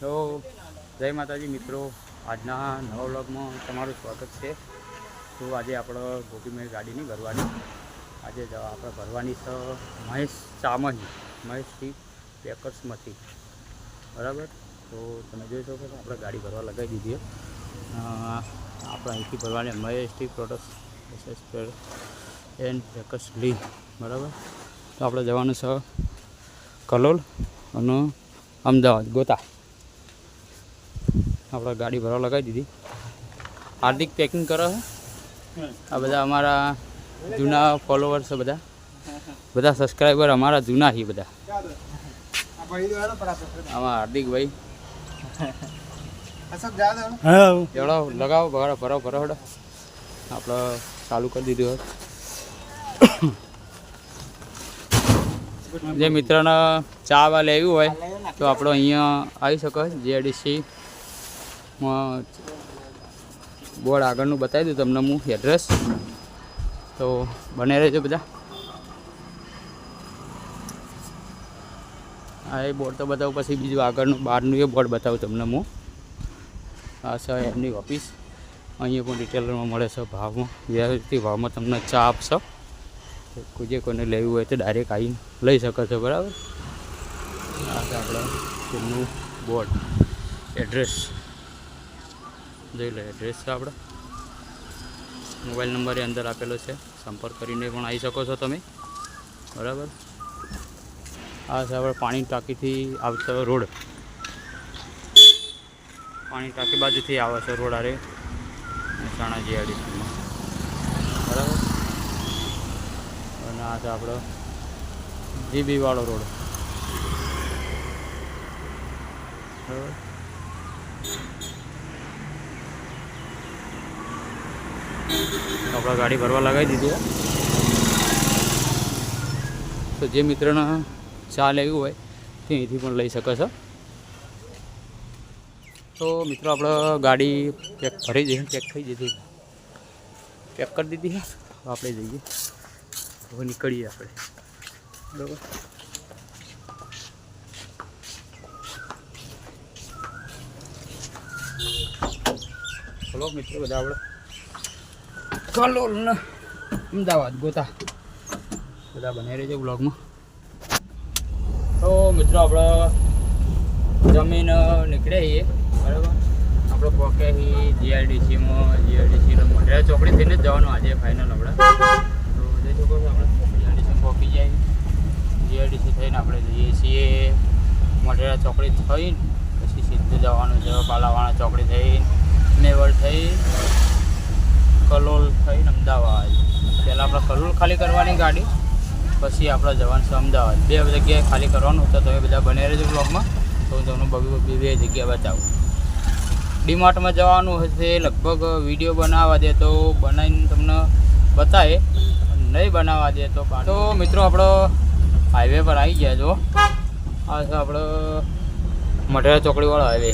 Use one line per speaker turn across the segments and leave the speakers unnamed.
તો જય માતાજી મિત્રો, આજના નવા વ્લોગમાં તમારું સ્વાગત છે. તો આજે આપણે ગોપીમેર ગાડીની ભરવાની. આજે આપણે ભરવાની છે મહેશ ચામહી, મહેશથી પેકર્સમાંથી. બરાબર? તો તમે જોઈ શકો આપણે ગાડી ભરવા લગાવી દીધી આપણે અહીંથી ભરવાની મહેશથી પ્રોડક્ટ એન્ડ પેકર્સ લી. બરાબર? તો આપણે જવાનું છે કલોલ અને અમદાવાદ, ગોતા. આપણે ગાડી ભરવા લગાવી દીધી. હાર્દિક પેકિંગ કરો છે? આ બધા અમારા જૂના ફોલોવર્સ છે બધા. બધા સબસ્ક્રાઈબર અમારા જૂના છે બધા. આમાં હાર્દિકભાઈ એવડો લગાવો ભરો ભરો ભરો હડો. આપણે ચાલુ કરી દીધું હોય. જે મિત્રને ચા લેવી હોય તો આપણો અહીંયા આવી શકો જીઆઈડીસી બોર્ડ આગળનું બતાવી દઉં તમને હું એડ્રેસ તો બને રહેજો બધા. હા એ બોર્ડ તો બતાવું, પછી બીજું આગળનું બહારનું એ બોર્ડ બતાવું તમને હું. આ છે એમની ઓફિસ અહીંયા પણ રિટેલરમાં મળે છે ભાવમાં. વ્યવસ્થિત ભાવમાં તમને ચા આપશો. જે કોઈને લેવું હોય તો ડાયરેક્ટ આવીને લઈ શકો છો, બરાબર? આ છે આપણે તેમનું બોર્ડ એડ્રેસ જોઈ લઈએ એડ્રેસ છે આપણે મોબાઈલ નંબર એ અંદર આપેલો છે. સંપર્ક કરીને પણ આવી શકો છો તમે. બરાબર? આ છે આપણે પાણી ટાંકીથી આવતો રોડ. પાણી ટાંકી બાજુથી આવે છે રોડ આરે. મહેસાણા જીઆરડીસીમાં બરાબર? અને આ છે આપણો જીબીવાળો રોડ. બરાબર? આપણે ગાડી ભરવા લગાવી દીધી છે. તો જે મિત્રને ચા લેવી હોય, તે અહીંથી પણ લઈ શકે છે. તો મિત્રો, આપણે ગાડી પેક ભરી જઈએ પેક થઈ જતી પેક કરી દીધી છે. તો આપણે જઈએ. હવે નીકળીએ આપણે. બરાબર? ચલો મિત્રો, બધા આપણે કલોલ ને. અમદાવાદ, ગોતા. બધા બને રહેજો બ્લોગમાં તો મિત્રો આપણે જમીન નીકળ્યા છીએ. બરાબર? આપણે પોકે જીઆરડીસીમાં જીઆરડીસી મોઢેરા ચોકડી થઈને જ જવાનું આજે ફાઇનલ આપણે તો જે છોકરો છો આપણે જીઆરડીસી પોકી જાય. જીઆરડીસી થઈને આપણે જઈએ છીએ. મોઢેરા ચોકડી થઈને પછી સીધું જવાનું છે. પાલાવાળા ચોકડી થઈ મેવડ થઈ કલોલ થઈને અમદાવાદ. પહેલાં આપણે કલોલ ખાલી કરવાની ગાડી, પછી આપણે જવાનું છે અમદાવાદ. બે જગ્યાએ ખાલી કરવાનું તો તમે બધા બને રહેજો બ્લોગમાં. તો હું તમને બગી બે જગ્યા બતાવું. ડીમાર્ટમાં જવાનું હશે, લગભગ વીડિયો બનાવવા દે તો બનાવીને તમને બતાવે. નહીં બનાવવા દે તો. તો મિત્રો આપણો હાઈવે પર આવી ગયા જો આ છે આપણો મઢેરા ચોકડીવાળો હાઈવે.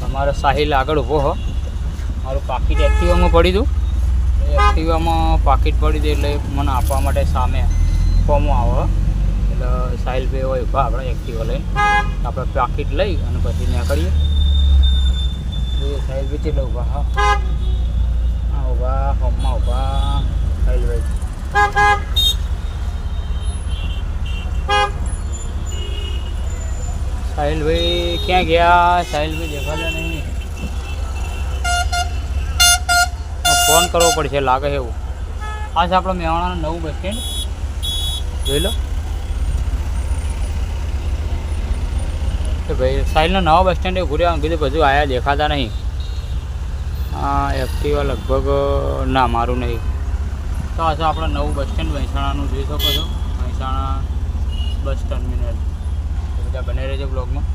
તમારો સાહિલ આગળ ઊભો હો. મારું પાકીટ એક્ટિવામાં પડી હતું એક્ટિવામાં પાકીટ પડી હતું એટલે મને આપવા માટે સામે ફોર્મો આવે એટલે સાહિલભાઈ હોય ઊભા, આપણે એક્ટિવા લઈને. આપણે પાકીટ લઈ અને પછી જોઈએ સાહિલભાઈ કેટલા ઊભા, હા. હા, ઊભા હોમમાં ઊભા સાહિલભાઈ સાહિલભાઈ ક્યાં ગયા? સાહિલભાઈ દેખાતા નહીં. ફોન કરવો પડશે, લાગે એવું. આ છે આપણો મેવાણાનું નવું બસ સ્ટેન્ડ જોઈ લો. ભાઈ સાઈલનો નવો બસ સ્ટેન્ડ એ ઘૂર્યા કીધું બધું આયા દેખાતા નહીં. હા એક્ટિવા લગભગ, ના, મારું નહીં. તો આ છે આપણો નવું બસ સ્ટેન્ડ મહેસાણાનું જોઈ શકો છો. મહેસાણા બસ ટર્મિનલ બધા બને રહેજો બ્લોગમાં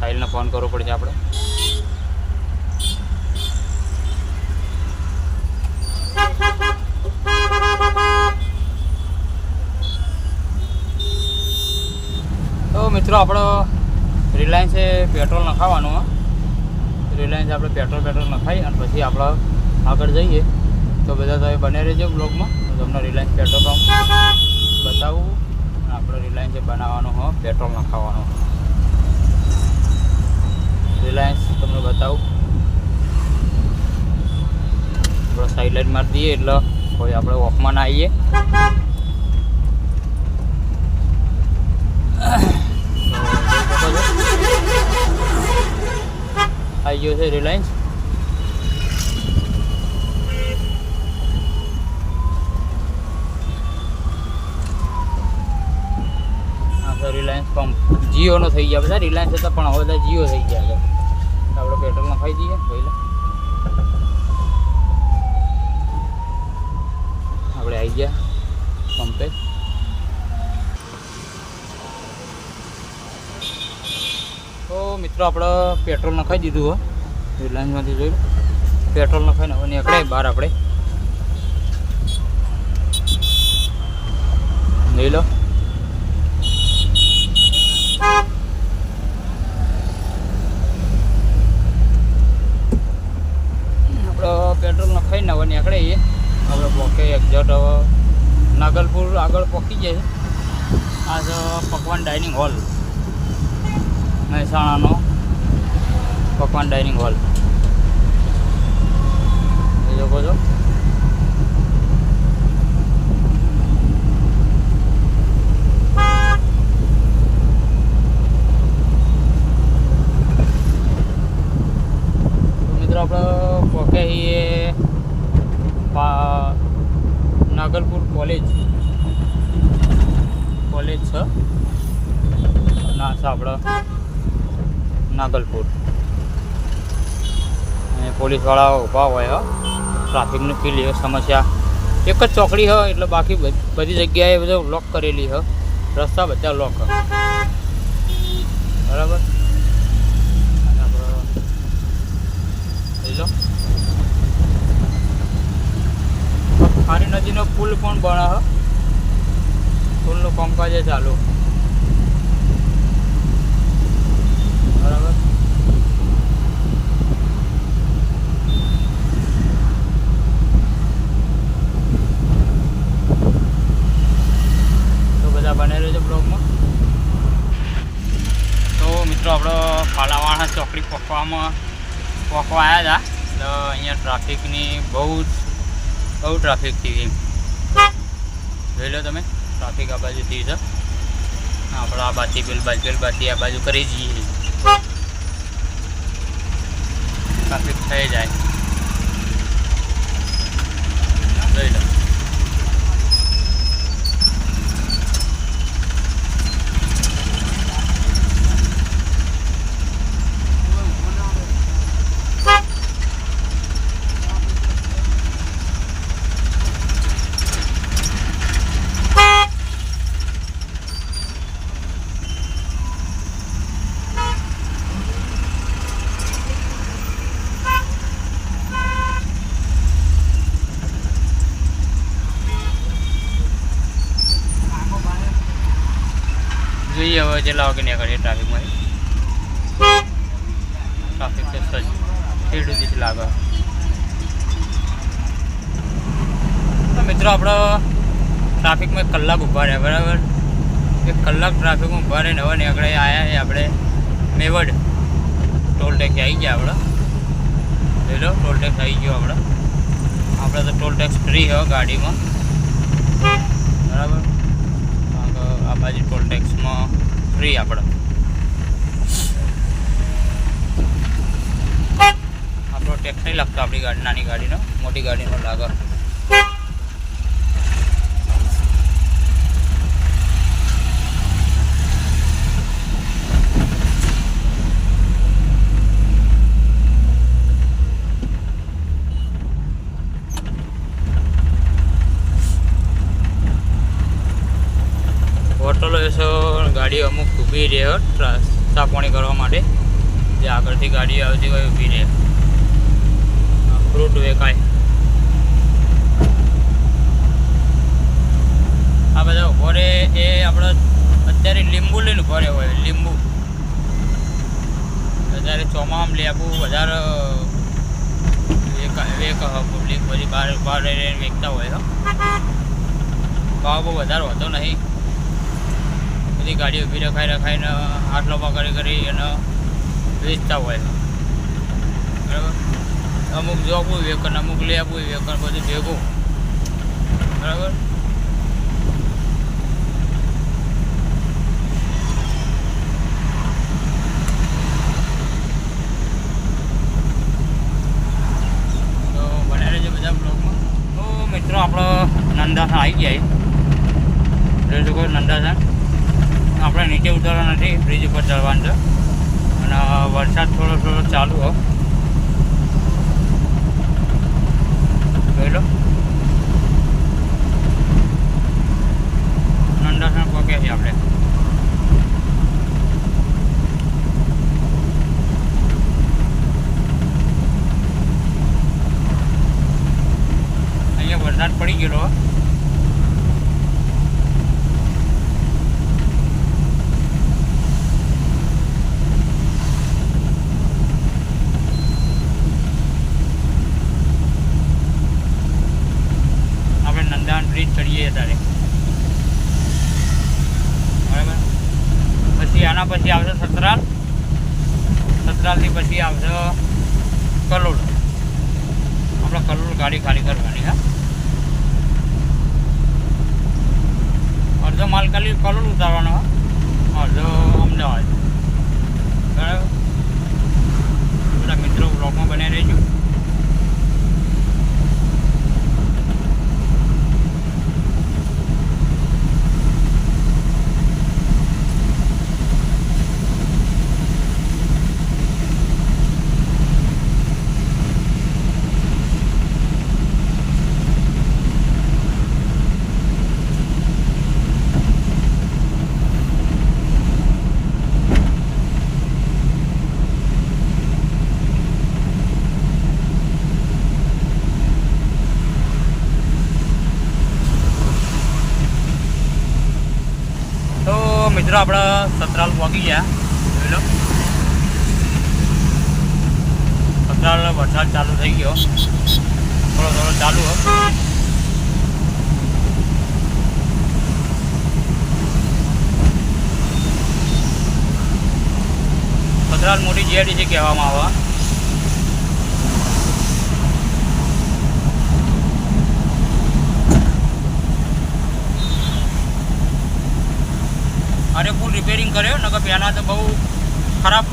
સાહિલને ફોન કરવો પડશે આપણે. મિત્રો, આપણો એ પેટ્રોલ નખાવવાનું રિલાયન્સ આપણે પેટ્રોલ પેટ્રોલ નખાઈ અને પછી આપણે આગળ જઈએ. તો બધા તમે બને રહેજો બ્લોગમાં. તમને રિલાયન્સ પેટ્રોલ પંપ બતાવું આપણે રિલાયન્સે બનાવવાનું, હો પેટ્રોલ નખાવવાનું રિલાયન્સ તમને બતાવું. આપણે સાઈડ લાઈન મારી દઈએ એટલે કોઈ આપણે ઓફમાં ના આવીએ. આવી ગયો છે રિલાયન્સ રિલાયન્સ પંપ જીઓનો થઈ ગયા બધા રિલાયન્સ હતા પણ હવે બધા જીઓ થઈ ગયા છે આપણે પેટ્રોલ નખાઈ દઈએ પહેલાં આપણે આવી ગયા પંપે તો મિત્રો આપણે પેટ્રોલ નખાઈ દીધું હો. રિલાયન્સમાંથી જોઈ પેટ્રોલ નખાઈને હવે નીકળે બહાર આપણે. લઈ લો. પેટ્રોલ નખાઈને હવે નીકળે એ. આપણે પોકે એક્ઝેટ હવે નાગલપુર આગળ પહોંચી જાય. આ છે પકવાન ડાઇનિંગ હોલ મહેસાણાનો. પકવાન ડાઇનિંગ હોલ જોઈ શકો છો તો મિત્રો આપણે પોકે છીએ પા નાગલપુર કોલેજ કોલેજ છે ના છે આપણે નાગલપુર અને ઊભા હોય ટ્રાફિકની પેલી સમસ્યા. એક જ ચોકડી, હ, એટલે બાકી બધી જગ્યાએ બધું લોક કરેલી, હ. રસ્તા બધા લોક બરાબર? ખારી નદીનો પુલ પણ બને પુલનું કામકાજ ચાલુ બરાબર તો બધા બને રહેજો બ્લોગમાં તો મિત્રો આપણો પાલાવાળા પકવામાં પકવા આવ્યા હતા. એટલે અહીંયા ટ્રાફિકની બહુ જ, બહુ ટ્રાફિક થઈ જોઈ લો તમે, ટ્રાફિક આ બાજુથી છે. આપણે આ બાજુ, પેલ બાજુ પેલ બાજુ, આ બાજુ કરી જઈએ. ટ્રાફિક થઈ જાય. જોઈ લો. જોઈએ હવે જેટલા વાગે નીકળીએ ટ્રાફિકમાં ટ્રાફિક તો સજ. સુધી જ લાગે. તો મિત્રો આપણે ટ્રાફિકમાં કલાક ઊભા રહ્યા, બરાબર? એક કલાક ટ્રાફિકમાં ઊભા રહીને હવે નીકળે આવ્યા એ આપણે મેવડ. ટોલ ટેક્સ આવી ગયા આપણે જોઈ લો ટોલ આવી ગયો આપણે આપણે તો ટોલ ટેક્સ ફ્રી હોય ગાડીમાં. બરાબર? કારણ બાજુ ટોલ ટેક્સમાં ફ્રી આપણે. આપણો ટેક્સ નહીં લાગતો આપણી ગાડી, નાની ગાડીનો, મોટી ગાડીનો લાગે હોટલો એસો ગાડીઓ અમુક પાણી કરવા માટે જે આગળથી ગાડી આવતી હોય ઊભી રહે. ફ્રૂટ વેકાય આ બધા ઊભો એ આપણે અત્યારે લીંબુ લઈને ઊભો હોય, લીંબુ. અત્યારે ચોમામ લેબુ વધારે, વેક પબ્લિક બધી બહાર બહાર રહીને વેચતા હોય. ભાવ બહુ વધારે હોતો નહીં. બધી ગાડીઓ ઊભી રખાઈ રખાઈને આટલો કરી કરી અને વેચતા હોય. બરાબર? અમુક જોવું વેકન અમુક લઈ આપવું વેકન બધું ભેગું. બરાબર? મિત્રો, આપણો નંદાસણ આવી ગયા જોઈ શકો નંદાસા. આપણે નીચે ઉતરવા નથી બ્રિજ ઉપર ચડવાનું છે. અને વરસાદ થોડો થોડો ચાલુ હો જોઈ લો નંદાસા પહોંચ્યા છીએ આપણે અહીંયા વરસાદ પડી ગયેલો હો. આપણે નંદાન બ્રિજ ચડીએ અત્યારે બરાબર પછી આના પછી આવશે સતરાલ સતરાલથી પછી આવશે કલોલ. આપણે કલોલ ગાડી ખાલી કરવાની, હા. અડધો માલ ખાલી કલોલ ઉતારવાનો અડધો અમદાવાદ. બરાબર? બધા મિત્રો બ્લોકમાં બને રહેજો તો મિત્રો, આપણે સતરાલ પહોંચી ગયા. જોઈ વરસાદ ચાલુ થઈ ગયો. થોડો થોડો ચાલુ સતરાલ મોટી જીઆઈડી છે કહેવામાં આવે. અરે પુલ રિપેરિંગ કર્યો, નકર પહેલાં તો બહુ ખરાબ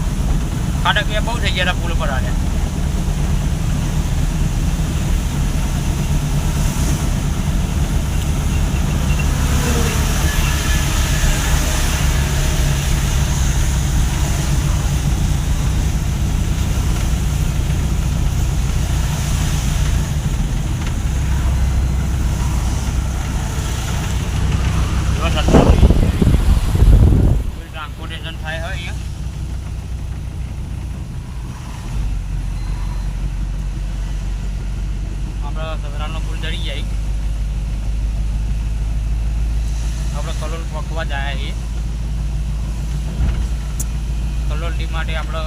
ખાડકિયા બહુ થઈ ગયા હતા પુલ પર આવ્યા વરસાદ ચાલુ થઈ ગયો. કોઈ ટ્રાન્સપોર્ટેશન થાય હોય અહીંયા આપણે સસરાનો પુલ ચડી જાય આપણે કલોલ પકવા આવ્યા છીએ કલોલ ટી માટે આપણે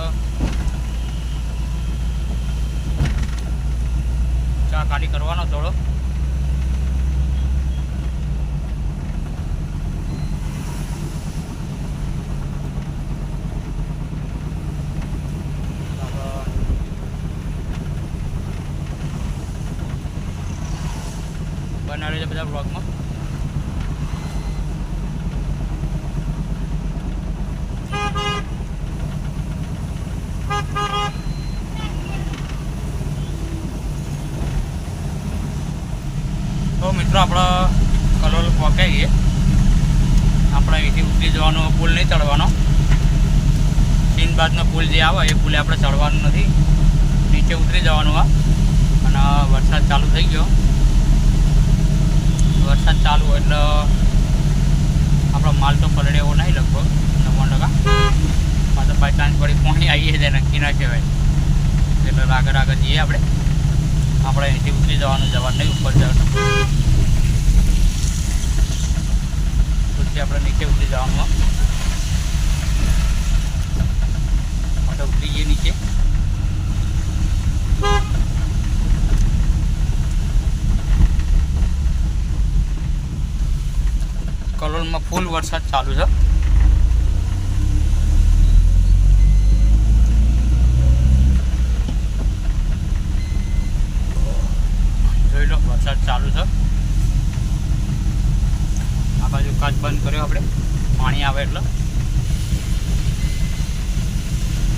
ચા કાઢી કરવાનો થોડો. બનાવે છે બધા બ્લોગમાં તો મિત્રો આપણે કલોલ પહોંચાઈ ગઈએ આપણે અહીંથી ઉતરી જવાનો પુલ નહીં ચડવાનો. બાદનો પુલ જે આવે, એ પુલે આપણે ચડવાનું નથી. નીચે ઉતરી જવાનું આ. અને વરસાદ ચાલુ થઈ ગયો. વરસાદ ચાલુ હોય એટલે આપણો માલ તો પલડે એવો નહીં લગભગ, નવ્વાણ ટકા. પાછો બાય ચાન્સ પડી પાણી આવીએ છે નક્કી ના કહેવાય. એટલે આગળ આગળ જઈએ આપણે આપણે અહીંથી ઉતરી જવાનું જવાનું નહીં ઉપર જવાનું. પછી આપણે નીચે ઉતરી જવાનું. આપણે ઉતરી જઈએ નીચે. કલોલમાં ફૂલ વરસાદ ચાલુ છે. કાચ બંધ કર્યો આપણે. પાણી આવે એટલે.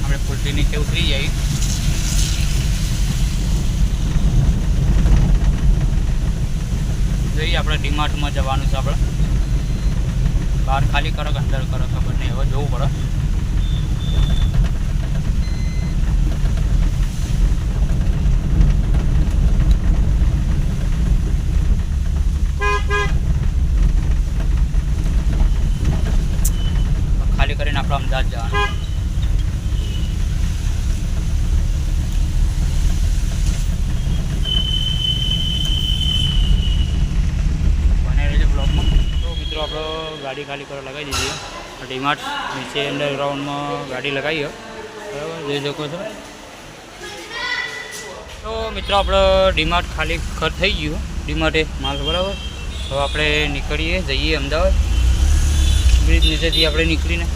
આપણે ફૂલટી નીચે ઉતરી જઈએ. જોઈએ આપણે ડીમાર્ટમાં જવાનું છે આપણે. બહાર ખાલી કરો કે અંદર કરો, ખબર નહીં. હવે જોવું પડે ખાલી કરીને આપણે અમદાવાદ જવાનું બને રહેજો બ્લોગમાં તો મિત્રો આપણે ગાડી ખાલી કરવા લગાવી દીધી ડીમાર્ટ નીચે અંડરગ્રાઉન્ડમાં ગાડી લગાવી બરાબર, જોઈ શકો છો. તો મિત્રો આપણે ડીમાર્ટ ખાલી ખર થઈ ગયું ડીમાર્ટે માલ, બરાબર? તો આપણે નીકળીએ, જઈએ અમદાવાદ. બ્રિજ નીચેથી આપણે નીકળીને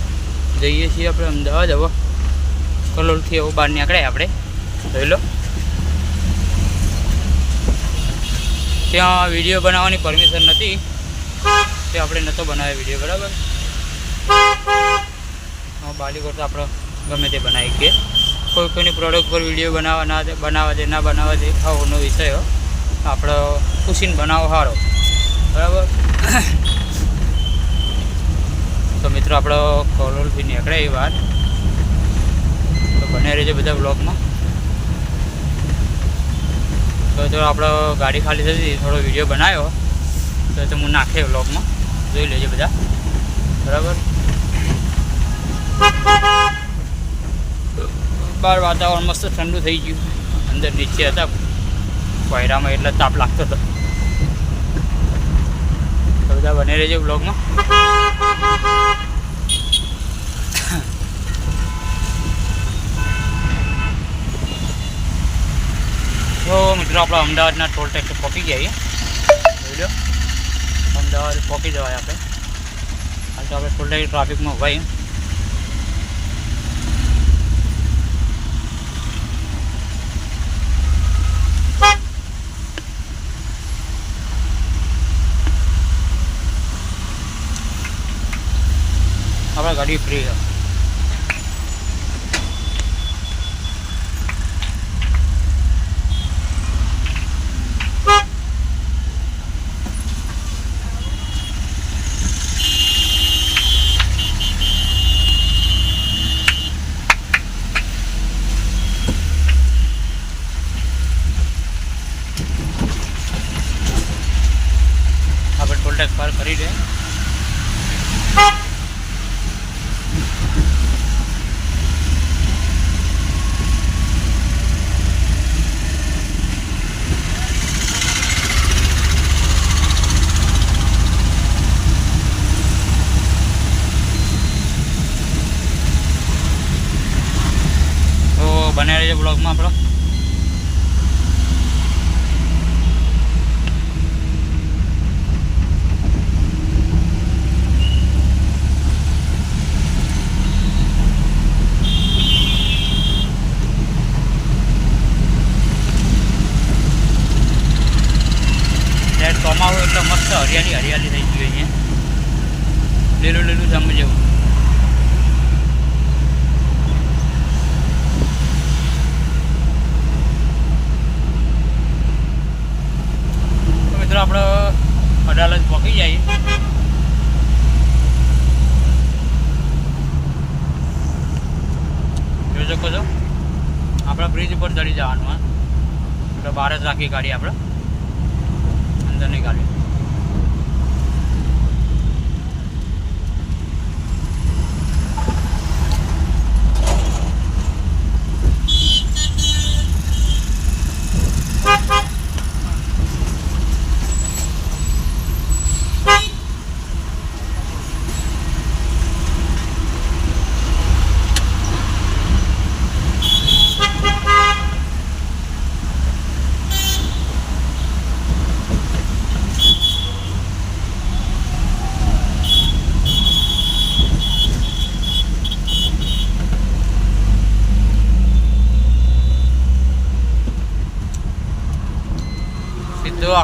જઈએ છીએ આપણે અમદાવાદ. હવે કલોલથી હવે બહાર નીકળ્યા આપણે જોઈ લો. ત્યાં વીડિયો બનાવવાની પરમિશન નથી. તે આપણે નહોતો બનાવ્યો વીડિયો, બરાબર? હા બાલીકોટ તો આપણે ગમે તે બનાવી કે કોઈ કોઈની પ્રોડક્ટ પર વીડિયો બનાવવા ના બનાવવા દે, ના બનાવવા દે આવો વિષય. આપણે ખુશીને બનાવો સારો બરાબર? તો મિત્રો, આપણો કોલોલથી નીકળે એ વાત. તો બને રહેજો બધા બ્લોગમાં તો જો આપણો ગાડી ખાલી થતી થોડો વીડિયો બનાવ્યો, તો તો હું નાખે બ્લોગમાં જોઈ લેજો બધા. બરાબર? બહાર વાતાવરણ મસ્ત ઠંડુ થઈ ગયું. અંદર નીચે હતા. કોયરામાં એટલે તાપ લાગતો હતો. બધા બને રહેજો બ્લોગમાં. તો મિત્રો આપણે અમદાવાદના ટોલ ટેક્સ પહોંચી ગયા જોઈ અમદાવાદ પહોંચી જવાય આપણે. હાલ તો આપણે ટોલ ટેક્સ ટ્રાફિકમાં ઉભાઈ આપણા ગાડી ફ્રી છે આપણે ટોલ ટેક્સ પાર કરી દે તો બને રહેજો બ્લોગમાં આપણો ત્યારે ચોમાસું એટલે મસ્ત હરિયાળી હરિયાળી થઈ ગઈ અહીંયા લીલું લીલું જમ જેવું તો મિત્રો આપણે અડાલજ પહોંચી જઈએ જોઈ શકો છો આપણે બ્રિજ ઉપર ચડી જવાનું હા એટલે બહાર જ ગાડી આપણે. અંદરની ગાડી.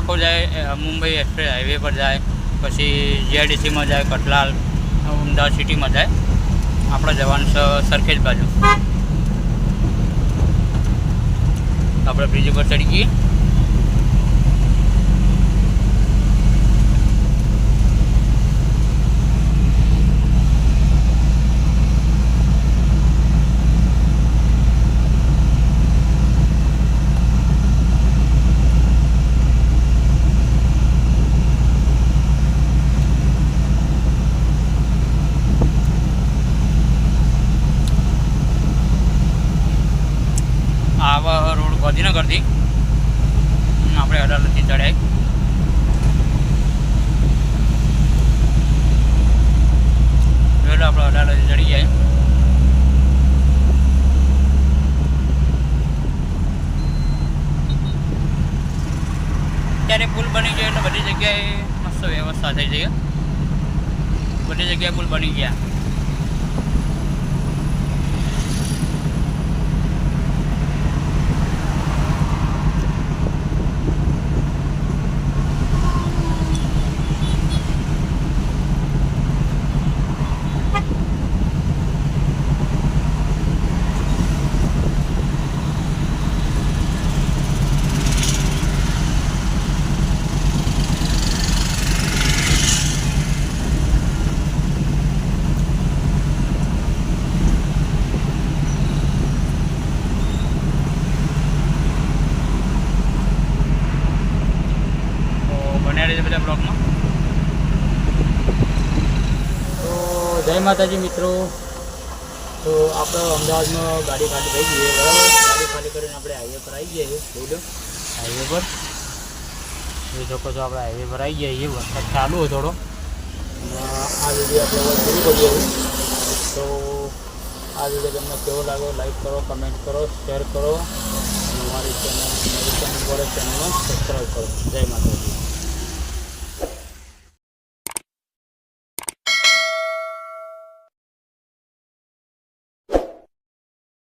સીધો જાય મુંબઈ એક્સપ્રેસ હાઈવે પર જાય, પછી જીઆઈડીસીમાં જાય, કટલાલ, અમદાવાદ સિટીમાં જાય. આપણે જવાનું સરખેજ બાજુ. આપણે બ્રિજ ઉપર ચડી ગઈએ આવા રોડ ગાંધીનગરથી આપણે અડાલતથી ચડ્યા એટલે આપણે અડાલતથી ચડી જાય ત્યારે પુલ બની ગયો એટલે બધી જગ્યાએ મસ્ત વ્યવસ્થા થઈ જઈ બધી જગ્યાએ પુલ બની ગયા તો બન્યા રહેજો બધા બ્લોગમાં તો જય માતાજી મિત્રો. તો આપણે અમદાવાદમાં ગાડી ખાલી થઈ ગઈ બરાબર? ગાડી ખાલી કરીને આપણે હાઈવે પર આવી જઈએ બોલો. હાઈવે પર? જોઈ શકો છો આપણે હાઈવે પર આવી જઈએ છીએ વરસાદ ચાલુ હોય થોડો. આ વીડિયો આપણે પૂરી કરીએ તો આ વીડિયો તમને કેવો લાગ્યો લાઈક કરો કમેન્ટ કરો શેર કરો. અને અમારી ચેનલ મારી ચેનલ પર ચેનલમાં સબસ્ક્રાઈબ કરો. જય માતાજી.